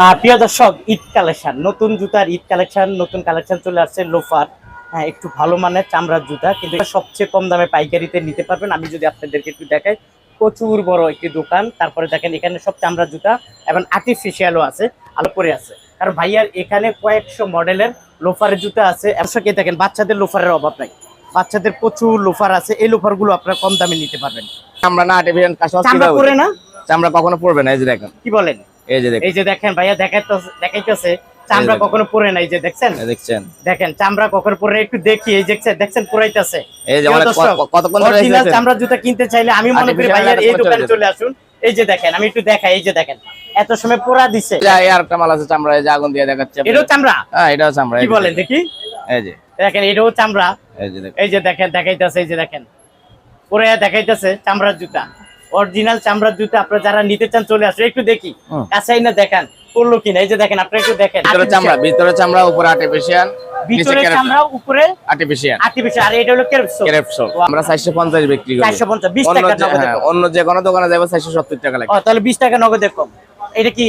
প্রিয় দর্শক ঈদ কালেকশন নতুন জুতার ঈদ কালেকশন নতুন কালেকশন চলে আসছে লোফার। হ্যাঁ একটু ভালো মানের চামড়ার জুতা কিন্তু সবচেয়ে কম দামে পাইকারিতে নিতে পারবেন। আমি যদি আপনাদেরকে একটু দেখাই প্রচুর বড় একটি দোকান। তারপরে দেখেন এখানে সব চামড়ার জুতা এবং আর্টিফিশিয়ালও আছে আলো করে আছে। কারণ ভাইয়ার এখানে কয়েকশো মডেলের লোফারের জুতা আছে। একশোকে দেখেন বাচ্চাদের লোফারের অভাব নাই। বাচ্চাদের প্রচুর লোফার আছে। এই লোফারগুলো আপনারা কম দামে নিতে পারবেন। আমরা না আর্টিফিশিয়াল চামড়া পরে না? চামড়া কখনো পড়বে না এই যে দেখেন। কি বলেন? এই যে দেখেন এই যে দেখেন ভাইয়া দেখাইতে- দেখাইতেছে চামড়া কখনো পরে নাই যে দেখছেন দেখছেন দেখেন চামড়া কখনো পরে একটু দেখি এই দেখছেন দেখছেন পুরাইতেছে এই যে কতক্ষণ ধরে চামড়া জুতা কিনতে চাইলে আমি মনে করি ভাইয়ার এই দোকানে চলে আসুন এই যে দেখেন আমি একটু দেখাই এই যে দেখেন এত সময় পোড়া দিছে এই আরেকটা মাল আছে চামড়া এই যে আগুন দিয়ে দেখাচ্ছে এটাও চামড়া হ্যাঁ এটাও চামড়া কি বলেন দেখি এই যে দেখেন এটাও চামড়া এই যে দেখেন এই যে দেখেন দেখাইতেছে এই যে দেখেন পরে দেখাইতেছে চামড়ার জুতা অরিজিনাল চামড়ার জুতা আপনারা যারা নিতে চান চলে আসুন। একটু দেখি। কাছাই না দেখান। করল কিনা? এই যে দেখেন আপনারা একটু দেখেন। ভিতরে চামড়া ভিতরে চামড়া উপরে আর্টিফিশিয়াল ভিতরে চামড়া উপরে আর্টিফিশিয়াল আর্টিফিশিয়াল আর এটা হলো কেরপসো ক্রেপসোল আমরা 450 বিক্রি করি। 450 20 টাকা নগদে হ্যাঁ, অন্য যে কোনো দোকানে যাবে 470 টাকা লাগে। ও তাহলে 20 টাকা নগদে কম। এটা কি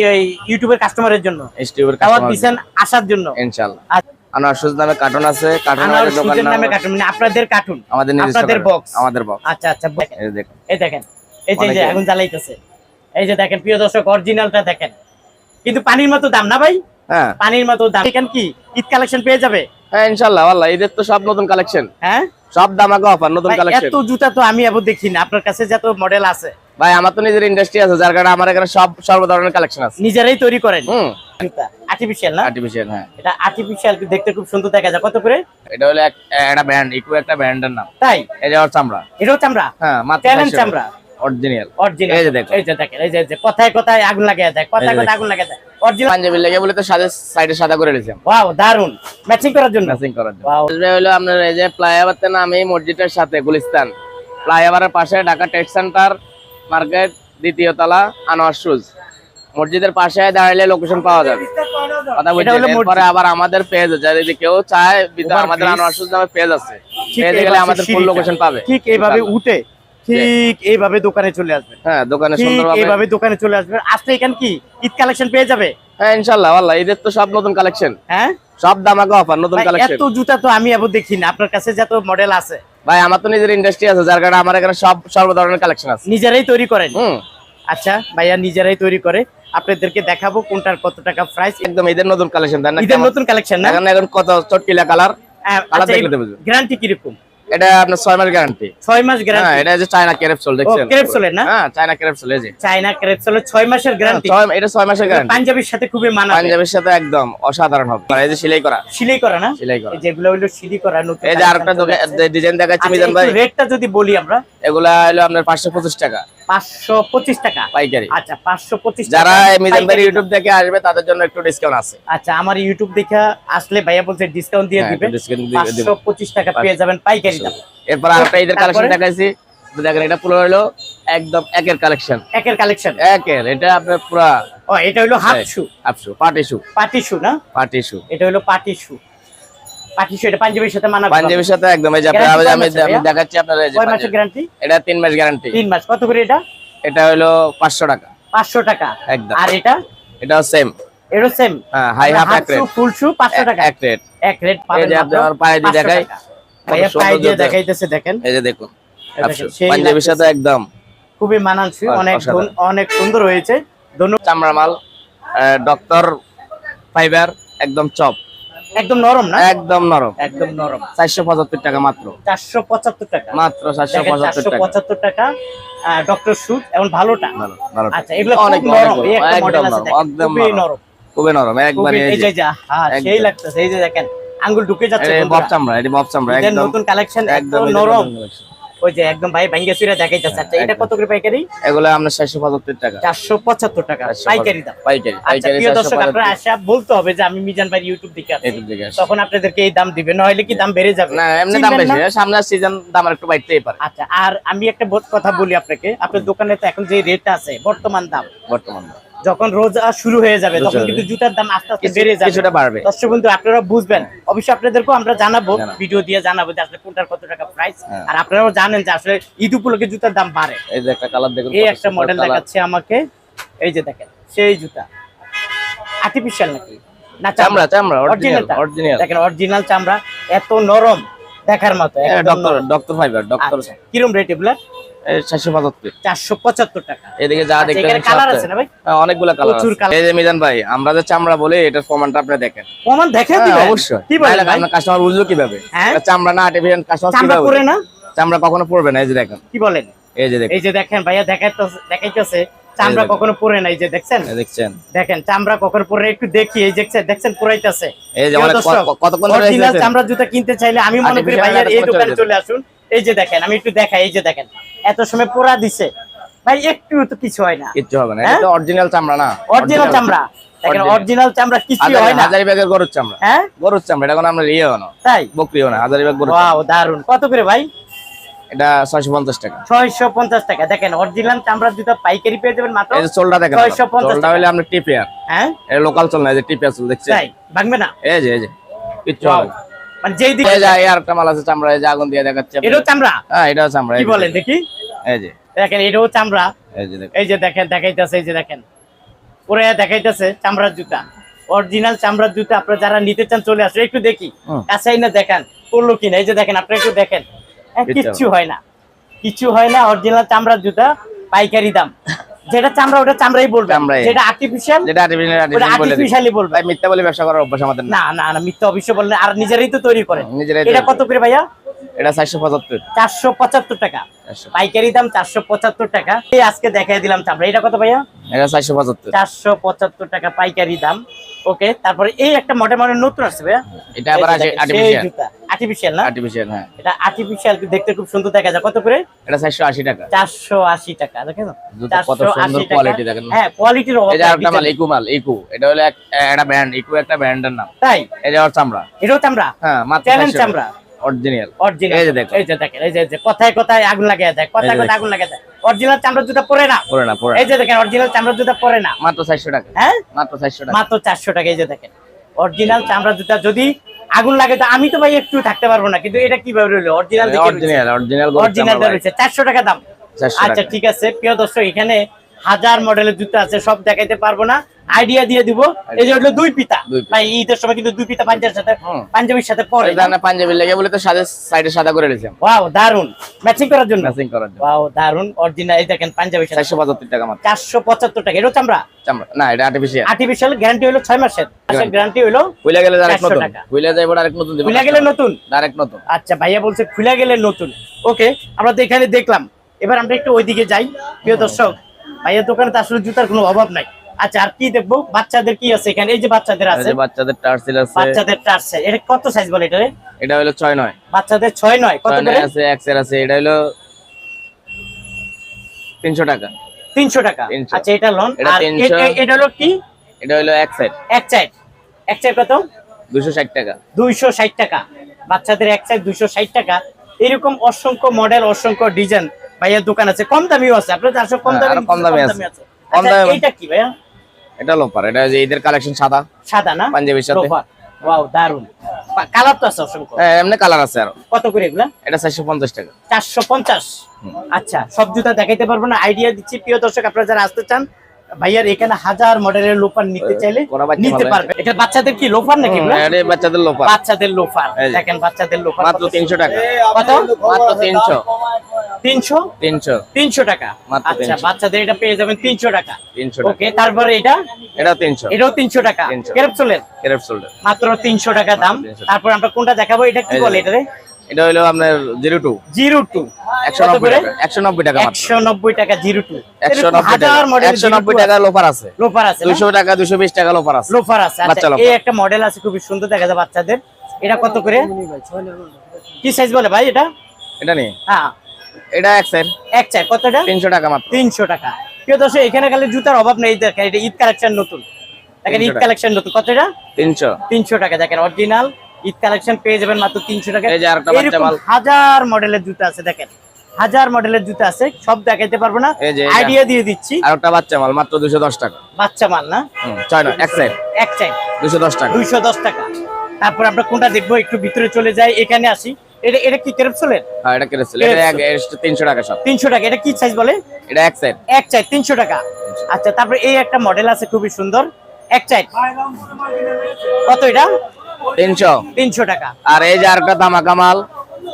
ইউটিউবের কাস্টমারের জন্য? এসটিউবের কাস্টমার দিবেন আসার জন্য। ইনশাআল্লাহ। নামে কার্টুন আছে। কার্টুন সুজের নামে কার্টুন মানে আপনাদের কার্টুন আমাদের নিজস্ব আপনাদের বক্স আমাদের বক্স আচ্ছা আচ্ছা দেখেন, এই দেখুন। এই দেখেন। এই যে এই এখন জ্বালাইতেছে। এই যে দেখেন প্রিয় দর্শক অরিজিনালটা দেখেন। কিন্তু পানির মতো দাম না ভাই? হ্যাঁ। পানির মতো দাম। এখানে কি ঈদ কালেকশন পেয়ে যাবে? হ্যাঁ ইনশাআল্লাহ আল্লাহ ঈদের তো সব নতুন কালেকশন হ্যাঁ? সব দামাকে অফার নতুন কালেকশন এত জুতা তো আমি আবার দেখি না। আপনার কাছে যত মডেল আছে। ভাই আমার তো নিজের ইন্ডাস্ট্রি আছে যার কারণে আমার এখানে সব সর্ব ধরনের কালেকশন আছে। নিজেরাই তৈরি করেন। হুম। আর্টিফিশিয়াল না? আর্টিফিশিয়াল হ্যাঁ। এটা আর্টিফিশিয়াল দেখতে খুব সুন্দর দেখা যায়। কত করে? এটা হলো এক- একটা ব্র্যান্ড ইকো একটা ব্র্যান্ডের নাম। তাই? ওর চামড়া। এটাও চামড়া? হ্যাঁ মাত্র চামড়া। অরিজিনাল অরিজিনাল এই যে দেখো। এই যে দেখেন এই যে কথায় কথায় আগুন লাগিয়ে দেয় কথায় কথায় আগুন লাগিয়ে দেয়। অরিজিনাল পাঞ্জাবি লেগে বলে তো সাদে সাইডে সাদা করে ওয়াও দারুণ ম্যাচিং করার জন্য। ম্যাচিং করার জন্য। Wow. আসবে হলো আপনার এই যে মসজিদের সাথে গুলিস্তান। ফ্লাইওভারের পাশে ঢাকা টেক সেন্টার মার্কেট দ্বিতীয় তলা আনোয়ার শুজ মসজিদের পাশে দাঁড়ালে লোকেশন পাওয়া যাবে। কথা এটা বলছি আবার আমাদের পেজ আছে যদি কেউ চায় আমাদের আনোয়ার শুজ নামে পেজ আছে। পেজে গেলে আমাদের ফুল লোকেশন পাবে। ঠিক এইভাবে উঠে ঠিক এইভাবে দোকানে চলে আসবেন। হ্যাঁ দোকানে সুন্দরভাবে এইভাবে দোকানে চলে আসবেন। আসলে এখানে কি? ঈদ কালেকশন পেয়ে যাবে? হ্যাঁ ইনশাল্লাহ আল্লাহ ঈদের তো সব নতুন কালেকশন। হ্যাঁ? সব দামাকে অফার নতুন কালেকশন। এত জুতা তো আমি আবার দেখি না আপনার কাছে যত মডেল আছে। ভাই আমার তো নিজের ইন্ডাস্ট্রি আছে যার কারণে আমার এখানে সব সর্ব ধরনের কালেকশন আছে। নিজেরাই তৈরি করেন? হুম। আচ্ছা ভাইয়া নিজেরাই তৈরি করে। আপনাদেরকে দেখাবো কোনটার কত টাকা প্রাইস একদম ঈদের নতুন কালেকশন তাই না? ঈদের নতুন কালেকশন না? এখন এখন কত চটকিলা কালার। গ্যারান্টি কীরকম? এটা আপনার ছয় মাস গ্যারান্টি ছয় মাস হ্যাঁ এটা যে চায়না ক্যাপসুল দেখছেন? ক্যাপসুলের না? হ্যাঁ চায়না ক্যাপসুল এই যে। চায়না ক্যাপসুলের ছয় মাসের গ্যারান্টি এটা ছয় মাসের গ্যারান্টি পাঞ্জাবির সাথে খুবই মানাবে। পাঞ্জাবের সাথে একদম অসাধারণ হবে। আর এই যে সেলাই করা। সেলাই করা না? সেলাই করা। এই যেগুলো হলো সিলি করা নতুন এই যে আরেকটা ডিজাইন দেখাচ্ছি মিজান ভাই। রেটটা যদি বলি আমরা। এগুলা হলো আপনার পাঁচশো পঁচিশ টাকা। পাঁচশো পঁচিশ টাকা। পাইকারি। আচ্ছা পাঁচশো পঁচিশ যারা মিজান ভাই ইউটিউব দেখে আসবে তাদের জন্য একটু ডিসকাউন্ট আছে। আচ্ছা আমার ইউটিউব দেখা আসলে ভাইয়া বলছে ডিসকাউন্ট দিয়ে হ্যাঁ, দিবে। একটু discount দিয়ে পাঁচশো দিবে। পঁচিশ টাকা পেয়ে যাবেন পাইকারি দাম। এরপর আরেকটা ঈদের কালেকশন? দেখাইছি। দেখেন এটা পুরো হলো একদম একের কালেকশন একের কালেকশন একের এটা আপনার পুরো ও এটা হলো হাফ শু। পার্টি শু পাটি শু। না? Party shoe. এটা হলো পাটি শু পাটি শু। পাঞ্জাবির সাথে মানাবে পাঞ্জাবির সাথে একদম এই যে আমি কয় মাসের আমি ভাইয়া? দেখাচ্ছি আপনার এই যে কয় মাসের গ্যারান্টি এটা মাস গ্যারান্টি মাস। কত করে এটা? এটা হলো টাকা। পাঁচশো টাকা। একদম। আর এটা? এটাও সেম এটা সেম হ্যাঁ হাই হাফ এক রেট ফুল শু পাঁচশো টাকা। এক রেট এক রেট এই যে আপনি পায়ে দিয়ে দেখাই ভাইয়া পায়ে দিয়ে দেখাইতেছে দেখেন। এই যে পাঞ্জাবির সাথে একদম। খুবই মানানসই অ- অনেক। অনেক সুন্দর হয়েছে। ধন্যবাদ। চামড়া মাল ডক্টর ফাইবার একদম চপ। একদম নরম না? একদম নরম। একদম নরম। চারশো পঁচাত্তর টাকা মাত্র। চারশো পঁচাত্তর টাকা। মাত্র চারশো দেখেন পঁচাত্তর চারশো টাকা পঁচাত্তর ডক্টর শুট এখন ভালোটা। ভালো ভালো আচ্ছা এগুলো অনেক নরম। একদম একদম খুবই নরম। খুবই নরম একবারে এই যে। যা হ্যাঁ সেই। লাগতেছে এই যে দেখেন আঙ্গুল ঢুকে যাচ্ছে বব চামড়া এটা বব চামড়া একদম। নতুন কালেকশন একদম নরম। ওই যে একদম ভাই ভাঙ্গে চুরে দেখাইতেছে। আচ্ছা এটা কত করে পাইকারি? এগুলো চারশো পঁচাত্তর টাকা। চারশো পঁচাত্তর টাকা পাইকারি দাম। পাইকারি আচ্ছা প্রিয় দর্শক আপনারা আসা বলতে হবে যে আমি মিজান ভাই ইউটিউব দেখে আসে। তখন আপনাদেরকে এই দাম দিবে নইলে কি দাম বেড়ে যাবে? না এমনি দাম বেশি না? সামনের সিজন দাম আর একটু বাড়তেই পারে। আচ্ছা আর আমি একটা কথা বলি আপনাকে। আপনার দোকানে তো এখন যে রেট আছে বর্তমান দাম। বর্তমানে যখন রোজা শুরু হয়ে যাবে তখন কিন্তু জুতার দাম আস্তে আস্তে বেড়ে যাবে। কিছুটা বাড়বে। দর্শক বন্ধু আপনারা বুঝবেন। অবশ্যই আপনাদেরকেও আমরা জানাব। ভিডিও দিয়ে জানাব যে আসলে কোনটার কত টাকা প্রাইস হ্যাঁ। আর আপনারাও জানেন যে আসলে ঈদ উপলক্ষে জুতার দাম বাড়ে। এই যে একটা কালার দেখুন এই একটা মডেল। দেখাচ্ছে আমাকে। এই যে দেখেন সেই জুতা। আর্টিফিশিয়াল নাকি? না চামড়া। চামড়া অরিজিনাল অরিজিনাল দেখেন অরিজিনাল চামড়া। এত নরম। দেখার মতো ডক্টর ডক্টর ফাইবার ডক্টর কিরম রেট এগুলা? চারশো পঁচাত্তর। চারশো পঁচাত্তর টাকা। এদিকে যা আচ্ছা, দেখতে কালার আছে না ভাই? অনেকগুলো কালার প্রচুর আছে। এই যে মিজান ভাই আমরা যে চামড়া বলি এটার প্রমাণটা আপনি দেখেন। প্রমাণ দেখে হ্যাঁ, অবশ্যই। কি বলেন আপনার কাস্টমার বুঝলো কীভাবে। হ্যাঁ? চামড়া না আর্টিফিশিয়াল কাস্টমার চামড়া পরে না? চামড়া কখনো পড়বে না এই যে দেখেন। কি বলেন? এই যে দেখেন। এই যে দেখেন ভাইয়া দেখাইতো দেখাইতেছে। চামড়া কখনো পরে নাই যে দেখছেন? দেখছেন। দেখেন চামড়া কখনো পরে একটু দেখি এই দেখছেন দেখছেন পুরাইতেছে এই যে কতক্ষণ ধরে চামড়া জুতা কিনতে চাইলে আমি মনে করি ভাইয়ার এই দোকানে চলে আসুন। এই যে দেখেন আমি একটু দেখাই এই যে দেখেন। এত সময় পোড়া দিছে। ভাই একটু তো কিছু হয় না। কিছু হবে না। হ্যাঁ? এটা অরিজিনাল চামড়া না। অরিজিনাল চামড়া। দেখেন অরিজিনাল চামড়া কিছু হয় না। হাজারি ব্যাগের গরুর চামড়া। হ্যাঁ? গরুর চামড়া এটা কোনো আমরা ইয়ে না। তাই? বকরিও না হাজারি ব্যাগ গরুর ওয়াও দারুণ কত করে ভাই। এটা ছয়শো পঞ্চাশ টাকা। ছয়শো পঞ্চাশ টাকা। দেখেন অরিজিনাল চামড়ার জুতা পাইকারি পেয়ে যাবেন মাত্র এই চোলটা দেখেন 650 চোলটা হলে আপনার টিপিয়ার হ্যাঁ? এটা লোকাল চল না এই যে টিপিয়ার চল দেখছেন? তাই ভাঙবে না? এই যে এই যে কিচ্ছু হবে মানে যেই দিকে এই যে আরেকটা মাল আছে চামড়া এই যে আগুন দিয়ে দেখাচ্ছে এটাও চামড়া? হ্যাঁ এটাও চামড়া কি বলেন দেখি। এই যে। দেখেন এটাও চামড়া। এই যে দেখেন। এই যে দেখেন দেখাইতেছে এই যে দেখেন। পরে দেখাইতেছে চামড়ার জুতা। অরিজিনাল চামড়ার জুতা আপনারা যারা নিতে চান চলে আসবে একটু দেখি। কাছাই না দেখেন করল কিনা? এই যে দেখেন আপনারা একটু দেখেন। কিচ্ছু হয় না। কিছু হয় না অরিজিনাল চামড়ার জুতা পাইকারি দাম। যেটা চামড়া ওটা চামড়াই বলবে। যেটা আর্টিফিশিয়াল যেটা আর্টিফিশিয়াল বলবে। ভাই মিথ্যা বলে ব্যবসা করার অভ্যাস আমাদের না না না মিথ্যা অবশ্য বললেন আর নিজেরাই তো তৈরি করেন নিজেরাই এটা কত করে ভাইয়া? এটা চারশো পঁচাত্তর। চারশো পঁচাত্তর টাকা। পাইকারি দাম চারশো পঁচাত্তর টাকা। এই আজকে দেখাই দিলাম চামড়া। এটা কত ভাইয়া? এটা চারশো পঁচাত্তর। চারশো পঁচাত্তর টাকা পাইকারি দাম। ওকে তারপরে এই একটা মডেল মডেল নতুন আসছে ভাইয়া। এটা আবার আর্টিফিশিয়াল আর্টিফিশিয়াল না? আর্টিফিশিয়াল হ্যাঁ। এটা আর্টিফিশিয়াল দেখতে খুব সুন্দর দেখা যায়। কত করে? এটা চারশো আশি টাকা। চারশো আশি টাকা দেখেন কত সুন্দর quality দেখেন। হ্যাঁ কোয়ালিটির অভাব নাই, আরেকটা মাল ইকু মাল ইকু। এটা হলো একটা ব্র্যান্ড ইকু একটা ব্র্যান্ডের নাম। তাই? এই যে ওর চামড়া। এটাও চামড়া? হ্যাঁ মাত্র চ্যালেঞ্জ চামড়া? অরিজিনাল অরিজিনাল এই যে দেখো। এই যে দেখেন এই যে কথায় কথায় আগুন লাগিয়ে দেয় কথায় কথায় আগুন লাগিয়ে দেয়। অরিজিনাল চামড়ার জুতা পরে না? পরে না পরে এই যে দেখেন অরিজিনাল চামড়ার জুতা পরে না। মাত্র চারশো টাকা। হ্যাঁ? মাত্র চারশো টাকা। মাত্র চারশো টাকা এই যে দেখেন। অরিজিনাল চামড়া জুতা যদি আগুন লাগে তো আমি তো ভাই একটু থাকতে পারব না কিন্তু এটা কীভাবে রইল? অরিজিনাল অরিজিনাল অরিজিনাল অরিজিনাল রয়েছে। চারশো টাকা দাম। 400 আচ্ছা ঠিক আছে। প্রিয় দর্শক এখানে হাজার মডেলের জুতো আছে সব দেখাইতে পারব না। আইডিয়া দিয়ে দিব। এই যে হলো দুই পিতা। ভাই ঈদের সময় কিন্তু দুই পিতা পাঞ্জাবির সাথে। পাঞ্জাবির সাথে পরে পাঞ্জাবি লেগে বলে তো সাদা সাইডে সাদা করে দিয়েছি। ওয়াও দারুণ ম্যাচিং করার জন্য? ম্যাচিং করার জন্য। ওয়াও দারুণ অরিজিনাল এই দেখেন পাঞ্জাবির সাথে। চারশো পঁচাত্তর টাকা মাত্র। চারশো পঁচাত্তর টাকা। এটাও চামড়া? চামড়া। না এটা আর্টিফিশিয়াল আর্টিফিশিয়াল গ্যারান্টি হলো ছয় মাসের। Guarantee। গ্যারান্টি হলো খুলে গেলে আরেক নতুন। টাকা। খুলে যাইব আরেক নতুন দিব। খুলে গেলে নতুন? ডাইরেক্ট নতুন। আচ্ছা ভাইয়া বলছে খুলে গেলে নতুন। ওকে আমরা তো এখানে দেখলাম। এবার আমরা একটু ওইদিকে যাই। প্রিয় দর্শক ভাইয়ার দোকানে তো আসলে জুতার কোনো অভাব নাই। আচ্ছা আর কি দেখব? বাচ্চাদের কি আছে এখানে? এই যে বাচ্চাদের আছে। বাচ্চাদের টার্সেল আছে। বাচ্চাদের টার্সেল এটা কত সাইজ বলে এটা? এটা হলো ছয় নয়। বাচ্চাদের ছয় নয়। কত ছয় করে? আছে এক্সেল আছে। এটা হলো তিনশো টাকা। তিনশো টাকা। 300 আচ্ছা এটা লোন আর 300 এটা হলো কি? এটা হলো এক সাইড এক সাইড এক সাইড কত? দুশো ষাট টাকা। দুইশো ষাট টাকা। বাচ্চাদের এক সাইড দুইশো ষাট টাকা। এরকম অসংখ্য মডেল অসংখ্য ডিজাইন ভাইয়ার দোকান আছে। কম দামিও আছে। আপনার আসলে কম হ্যাঁ, দামি কম দামি আছে। কম আচ্ছা, দামি- এইটা কি ভাইয়া? এটা লোপার এটা যে ঈদের কালেকশন সাদা? সাদা না? পাঞ্জাবির সাথে। লোফার ওয়াও দারুণ কালার তো আছে অসংখ্য। হ্যাঁ এমনি কালার আছে আর। কত করে এগুলা? এটা চারশো পঞ্চাশ টাকা। চারশো পঞ্চাশ? আচ্ছা সব জুতা দেখাইতে পারব না আইডিয়া দিচ্ছি। প্রিয় দর্শক আপনারা যারা আসতে চান ভাইয়ার এখানে হাজার মডেলের লোফার নিতে চাইলে নিতে পারবে। এটা বাচ্চাদের কি লোফার নাকি বাচ্চাদের লোপার বাচ্চাদের লোফার। দেখেন বাচ্চাদের লোফার মাত্র কত তিনশো টাকা। কত? মাত্র টাকা। আচ্ছা বাচ্চাদের এটা পেয়ে যাবেন তিনশো টাকা। তিনশো টাকা। ওকে তারপরে এটা? এটাও তিনশো। এটাও তিনশো টাকা। 300 ক্যাপসুলের মাত্র তিনশো টাকা দাম। তারপর আমরা কোনটা দেখাবো? এটা কি বলে এটা রে এটা হলো আপনার জিরো টু জিরো টু। একশো নব্বই টাকা। একশো নব্বই টাকা একশো নব্বই টাকা জিরো টু একশো নব্বই টাকা। একশো নব্বই টাকা লোপার আছে। লোফার আছে দুশো টাকা দুশো বিশ টাকা লোপার আছে। লোফার আছে। বাচ্চা এই একটা মডেল আছে খুবই সুন্দর দেখা যায় বাচ্চাদের। এটা কত করে? কি সাইজ বলে ভাই এটা? এটা নেই হ্যাঁ। এটা এক সাইড এক কতটা তিনশো টাকা মাত্র। তিনশো টাকা। প্রিয় দর্শক এখানে খালি জুতার অভাব নেই দেখেন এটা ঈদ কালেকশন নতুন। দেখেন 300 ঈদ কালেকশন নতুন। কতটা তিনশো। তিনশো টাকা দেখেন অরিজিনাল ঈদ কালেকশন পেয়ে যাবেন মাত্র তিনশো টাকা। হাজার মডেলের জুতা আছে দেখেন। হাজার মডেলের জুতা আছে সব দেখাইতে পারব না। আইডিয়া দিয়ে দিচ্ছি। আর একটা বাচ্চা মাল মাত্র দুশো দশ টাকা। বাচ্চা মাল না? ছয় নয় এক সাইড এক চাই দুশো দশ টাকা। টাকা। তারপর আমরা কোনটা দেখব একটু ভিতরে চলে যাই এখানে আসি। এটা এটা কি হ্যাঁ এটা টাকা সব তিনশো টাকা। এটা কি সাইজ বলে? এটা এক সাইড এক টাকা। আচ্ছা তারপরে এই একটা মডেল আছে খুবই সুন্দর। এক কত এটা? তিনশো? তিনশো টাকা। আর এই যে আরেকটা দামাকা মাল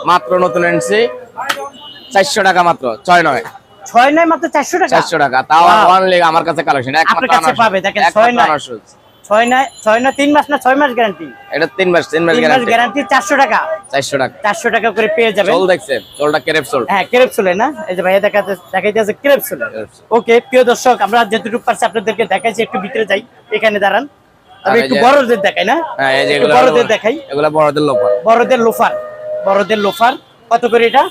মাত্র নতুন এনেছি। চারশো টাকা মাত্র ছয় নয়। ছয় নয় মাত্র চারশো টাকা? চারশো টাকা তাও অনলি আমার কাছে কালেকশন আপনার কাছে পাবে, দেখেন, ছয় নয়। ছয় নয় ছয় নয় তিন মাস না ছয় মাস গ্যারান্টি এটা তিন মাস তিন মাস গ্যারান্টি চারশো টাকা। চারশো টাকা। চারশো টাকা করে পেয়ে যাবেন। চোল চোলটা কেরেপ চোল। হ্যাঁ ক্রেপ চলে না? এই যে ভাইয়া দেখাতে দেখাইতে আছে ক্রেপ চলে। ওকে প্রিয় দর্শক আমরা যেটুকু পারছি আপনাদেরকে দেখাইছি একটু ভিতরে যাই। এখানে দাঁড়ান। আমি একটু বড়দের দেখাই না? হ্যাঁ এই যে এগুলো বড়দের দেখাই। এগুলো বড়দের লোক বড়দের লোফার। বড়দের লোফার। কত করে এটা?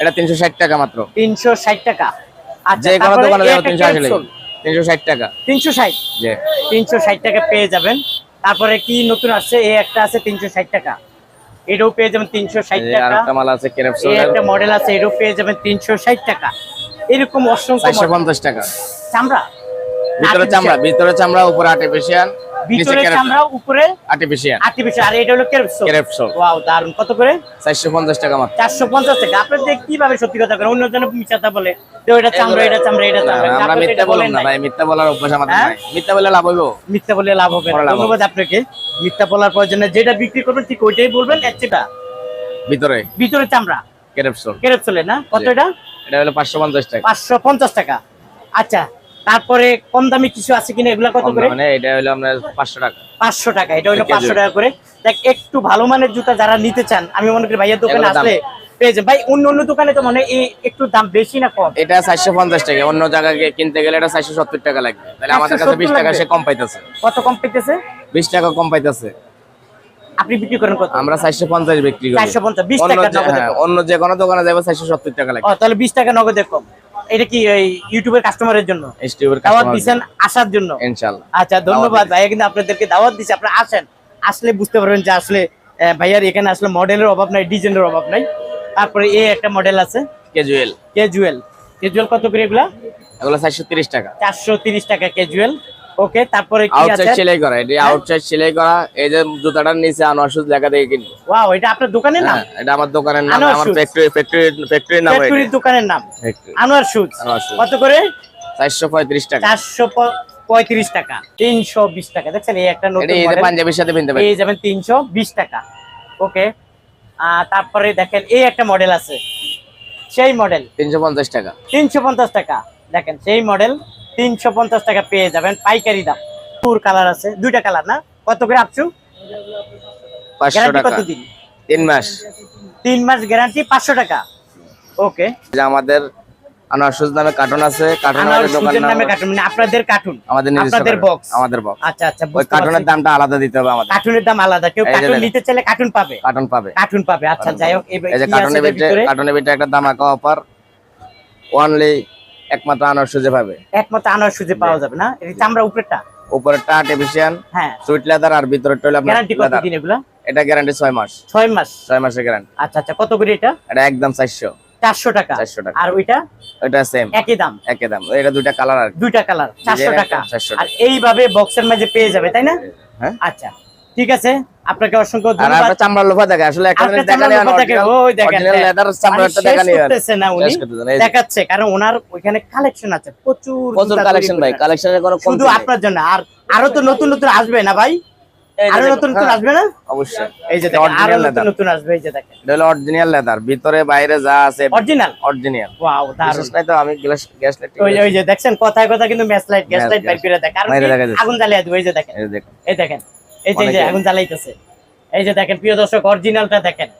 এটা তিনশো ষাট টাকা মাত্র। টাকা। আচ্ছা যে কোনো তারপরে দোকানে টাকা। টাকা পেয়ে যাবেন। কি নতুন আসছে? এই একটা আছে তিনশো ষাট টাকা। এটাও পেয়ে যাবেন তিনশো ষাট এই যে টাকা। আরেকটা মাল আছে কেরেপ একটা মডেল আছে এটাও পেয়ে যাবেন তিনশো ষাট টাকা। এরকম অসংখ্য। পঞ্চাশ টাকা। চামড়া? ভিতরে চামড়া ভিতরে চামড়া উপরে আর্টিফিশিয়াল ভিতরে চামড়া উপরে আর্টিফিশিয়াল আর্টিফিশিয়াল আর এটা হলো কেরপসো কেরেপ ওয়াও দারুণ কত করে? চারশো পঞ্চাশ টাকা মাত্র। চারশো পঞ্চাশ টাকা। আপনার যে কীভাবে সত্যি কথা করেন অন্যজন মিশাতা বলে। যে ওইটা চামড়া এটা চামড়া এটা চামড়া। আমরা মিথ্যা বলেন না ভাই মিথ্যা বলার অভ্যাস আমাদের হ্যাঁ? নাই। মিথ্যা বলে লাভ হইব? মিথ্যা বলে লাভ হবে। ধন্যবাদ আপনাকে। মিথ্যা বলার প্রয়োজনে যেটা বিক্রি করবেন ঠিক ওইটাই বলবেন। একচেটা ভিতরে? ভিতরে চামড়া। কেরেপ চোল কেরপসোলে না? কত এটা? এটা হলো পাঁচশো পঞ্চাশ টাকা। পাঁচশো পঞ্চাশ টাকা। আচ্ছা তারপরে কম দামি কিছু আছে কিনা এগুলা কত করে? মানে এটা হলো আপনার পাঁচশো টাকা। পাঁচশো টাকা এটা হলো কেজি। পাঁচশো টাকা করে। দেখ একটু ভালো মানের জুতা যারা নিতে চান আমি মনে করি ভাইয়ের দোকানে? আসলে পেয়ে যাবেন। ভাই অন্য অন্য দোকানে তো মনে এই একটু দাম বেশি না কম? এটা চারশো পঞ্চাশ টাকা অন্য জায়গায় গিয়ে কিনতে গেলে এটা চারশো সত্তর টাকা লাগবে। তাহলে আমাদের কাছে 170 বিশ টাকা সে কম পাইতেছে। কত কম পেতেছে বিশ টাকা কম পাইতেছে। আপনি বিক্রি করেন কত? আমরা চারশো পঞ্চাশ বিক্রি করি। 450, 20 টাকা নগদে হ্যাঁ, অন্য যে কোনো দোকানে যাবে চারশো সত্তর টাকা লাগবে। ও তাহলে বিশ টাকা নগদে কম। এটা কি ওই ইউটিউবের কাস্টমারের জন্য? ইউটিউবের দাওয়াত দিবেন আসার জন্য? ইনশাআল্লাহ। আচ্ছা ধন্যবাদ ভাইয়া কিন্তু আপনাদেরকে দাওয়াত দিছি। আপনারা আসেন আসলে বুঝতে পারবেন যে আসলে ভাইয়ার এখানে আসলে মডেলের অভাব নাই ডিজাইনের অভাব নাই। তারপরে এই একটা মডেল আছে। ক্যাজুয়াল ক্যাজুয়াল ক্যাজুয়াল কত করে এগুলা? এগুলো চারশো তিরিশ টাকা। চারশো তিরিশ টাকা ক্যাজুয়াল ওকে তারপরে কি আউটসাইড আছে? সেলাই করা এটি হ্যাঁ? আউটসাইড সেলাই করা এই যে জুতাটার নিচে আনোয়ার শুজ লেখা দিয়ে কিনবো ওয়াও এটা আপনার দোকানের নাম? হ্যাঁ এটা আমার দোকানের নাম আমার ফ্যাক্টরি ফ্যাক্টরি ফ্যাক্টরির নাম ফ্যাক্টরির দোকানের নাম? আনোয়ার শুজ কত করে? চারশো পঁয়ত্রিশ টাকা। চারশো পঁয়ত্রিশ টাকা তিনশো বিশ টাকা। দেখছেন এই একটা এটা নতুন এই যে পাঞ্জাবির সাথে কিনতে পারি। পেয়ে যাবেন তিনশো বিশ টাকা। ওকে তারপরে দেখেন এই একটা মডেল আছে। সেই মডেল তিনশো পঞ্চাশ টাকা। তিনশো পঞ্চাশ টাকা। দেখেন সেই মডেল তিনশো পঞ্চাশ টাকা পেয়ে যাবেন পাইকারি দাম। টুর কালার আছে। দুইটা কালার না? কত করে আপছু পাঁচশো কতদিন? তিন মাস। তিন মাস গ্যারান্টি পাঁচশো টাকা। ওকে। আমাদের নামে কার্টুন আছে। কার্টুন দোকান নামে কার্টুন মানে আপনাদের কার্টুন আমাদের আপনাদের কার্টুন। আমাদের বক্স আচ্ছা আচ্ছা ওই কার্টুনের দামটা আলাদা দিতে হবে আমাদের। কার্টুনের দাম আলাদা। কেউ কার্টুন নিতে চাইলে কার্টুন পাবে। কার্টুন পাবে। কার্টুন পাবে। আচ্ছা যাই হোক এই যে কার্টুনের এটার ভিতরে ভিতরে? কার্টুনের ভিতরে একটা দামাকা অফার ওয়ানলি একমাত্র আনোয়ার শুজে পাবে। একমাত্র আনার সুজে পাওয়া যাবে না? এটা চামড়া উপরেটা উপরেরটা আর্টিফিশিয়াল হ্যাঁ। সুইট লেদার আর ভিতরেরটা হলো গ্যারান্টি কত দিন এগুলা? এটা গ্যারান্টি ছয় মাস। ছয় মাস? ছয় মাসের গ্যারান্টি আচ্ছা আচ্ছা কত করে এটা? এটা একদম চারশো। চারশো টাকা। চারশো টাকা। আর ওইটা? ওইটা সেম একই দাম? একই দাম। এটা দুইটা কালার আর দুইটা কালার চারশো টাকা। 400 আর এইভাবে বক্সের মাঝে পেয়ে যাবে তাই না? হ্যাঁ। আচ্ছা ঠিক আছে। আপনাকে অসংখ্য ধন্যবাদ। একটা চামড়ার লোফা দেখে আসলে একটা আরেকটা জিনিস দেখা চামড়ার নেই লোফা দেখে, ওই দেখেন। লেদার মানে চামড়াটা শেষ দেখা নেই আর। করতেছে না উনি। দেখাচ্ছে কারণ ওনার ওইখানে কালেকশন আছে প্রচুর প্রচুর কালেকশন ভাই কালেকশনের কোনো শুধু আপনার জন্য আর আরও তো নতুন নতুন আসবে না ভাই? আরও নতুন নতুন হ্যাঁ, আসবে না? অবশ্যই। এই যে দেখেন আরও নতুন নতুন আসবে এই যে দেখেন। এটা হলো অরিজিনাল লেদার ভিতরে বাইরে যা আছে অরিজিনাল অরিজিনাল ওয়াও দারুণ। নাই তো আমি গ্লাস গ্যাস লাইট ওই ওই যে দেখছেন কথায় কথা কিন্তু ম্যাচ লাইট গ্যাস লাইট বাইর করে কারণ? আগুন জ্বালিয়ে দেবে এই যে দেখেন। এই দেখুন এই যে আগুন জ্বালাইতেছে। এই যে দেখেন প্রিয় দর্শক অরিজিনালটা দেখেন।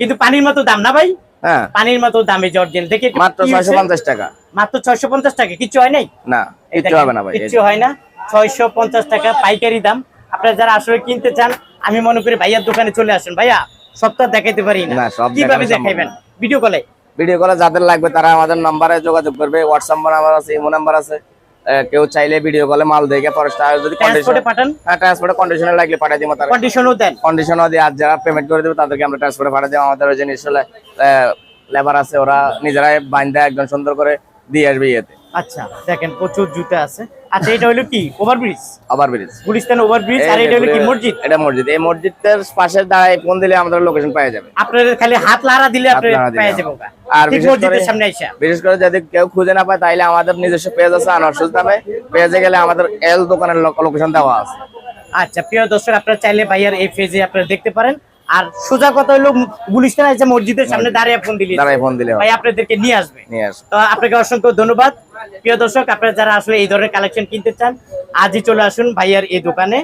কিন্তু পানির মতো দাম না ভাই? হ্যাঁ। পানির মতো দাম দেখি মাত্র টাকা। মাত্র টাকা কিছু হয় নাই? না হবে ভাই হয় টাকা পাইকারি দাম। আপনারা যারা আসলে কিনতে চান আমি মনে করি ভাইয়ার দোকানে চলে আসেন। ভাইয়া সপ্তাহ দেখাইতে পারি না। কীভাবে দেখাইবেন? ভিডিও কলে ভিডিও কলে যাদের লাগবে তারা আমাদের নাম্বারে যোগাযোগ করবে। হোয়াটসঅ্যাপ নাম্বার আছে ইমো নাম্বার আছে। কেউ চাইলে ভিডিও কলে মাল দেখে পরে যদি কন্ডিশন ট্রান্সপোর্টে পাঠান? হ্যাঁ ট্রান্সপোর্টে কন্ডিশনে লাগলে পাঠিয়ে দিব তারা কন্ডিশনও দেন। কন্ডিশনও আর যারা পেমেন্ট করে দেবে তাদেরকে আমরা ট্রান্সপোর্টে পাঠিয়ে দেবো আমাদের ওই যে নিশ্চয় লেবার আছে ওরা নিজেরাই বাইন্দা একদম সুন্দর করে দিয়ে আসবে ইয়েতে। আচ্ছা দেখেন প্রচুর জুতা আছে। আচ্ছা এটা হলো কি? ওভারব্রিজ আবার ব্রিজ গুলিস্তান ওভারব্রিজ আর এটা হলো কি মসজিদ? এটা মসজিদ। এই মসজিদের পাশে দাঁড়ায় ফোন দিলে আমাদের লোকেশন পাওয়া যাবে। আপনাদের খালি হাত লাড়া দিলে হাত আপনি নাড়া দিলে। পেয়ে হবে। যাব আর মসজিদের সামনে আইসা। বিশেষ করে যদি কেউ খুঁজে না পায় তাইলে আমাদের নিজস্ব পেজ আছে আনোয়ার সুজ নামে। পেজে গেলে আমাদের এল দোকানের লোকেশন দেওয়া আছে। আচ্ছা প্রিয় দর্শক আপনারা চাইলে ভাইয়ার এই পেজে আপনারা দেখতে পারেন। আর সোজা কথা হলো গুলিস্তান আছে মসজিদের সামনে দাঁড়িয়ে ফোন দিলে। দাঁড়িয়ে ফোন দিলে। ভাই আপনাদেরকে নিয়ে আসবে। নিয়ে আসবে। তো আপনাকে অসংখ্য ধন্যবাদ। প্রিয় দর্শক আপনারা যারা আসলে এই ধরনের কালেকশন কিনতে চান আজই চলে আসুন ভাইয়ার এই দোকানে।